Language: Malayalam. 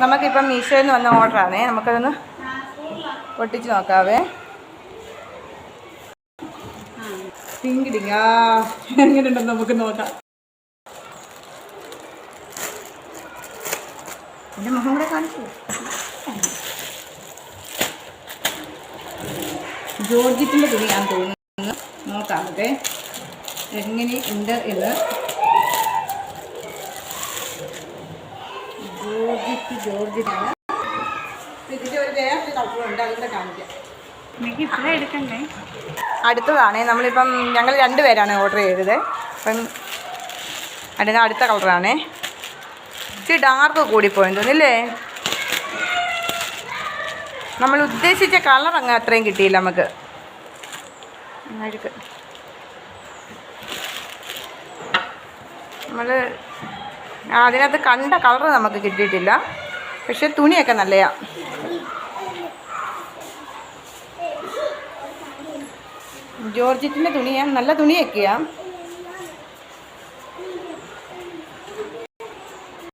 നമുക്കിപ്പം മീഷോയിൽ നിന്ന് വന്ന ഓർഡറാണേ നമുക്കതൊന്ന് പൊട്ടിച്ച് നോക്കാവേ. പിങ്ക് ഡിങ് ആ എങ്ങനെയുണ്ടെന്ന് നമുക്ക് നോക്കാം. എന്റെ മുഖം കൂടെ കാണിച്ചു? ജോർജിറ്റിന്റെ തുണിയാണെന്ന് തോന്നുന്നു നോക്കാം അതെ എങ്ങനെ ഉണ്ട് എന്ന് ജോർജിറ്റ് ജോർജിനാണ് ഇതിന്റെ ഒരു വേറൊരു കളറുണ്ട് അതുകൂടെ കാണിക്കാം. എടുക്കണ്ടേ? അടുത്തതാണ് നമ്മളിപ്പം ഞങ്ങൾ രണ്ടുപേരാണ് ഓർഡർ ചെയ്തത്. അപ്പം അടുത്ത അടുത്ത കളറാണ് ഇച്ചിരി ഡാർക്ക് കൂടിപ്പോയെന്ന് തോന്നില്ലേ നമ്മൾ ഉദ്ദേശിച്ച കളർ അങ്ങ് അത്രയും കിട്ടിയില്ല നമുക്ക്. നമ്മൾ അതിനകത്ത് കണ്ട കളർ നമുക്ക് കിട്ടിയിട്ടില്ല. പക്ഷെ തുണിയൊക്കെ നല്ലതാണ് ജോർജറ്റിന്റെ തുണിയാണ് നല്ല തുണിയൊക്കെയാണ്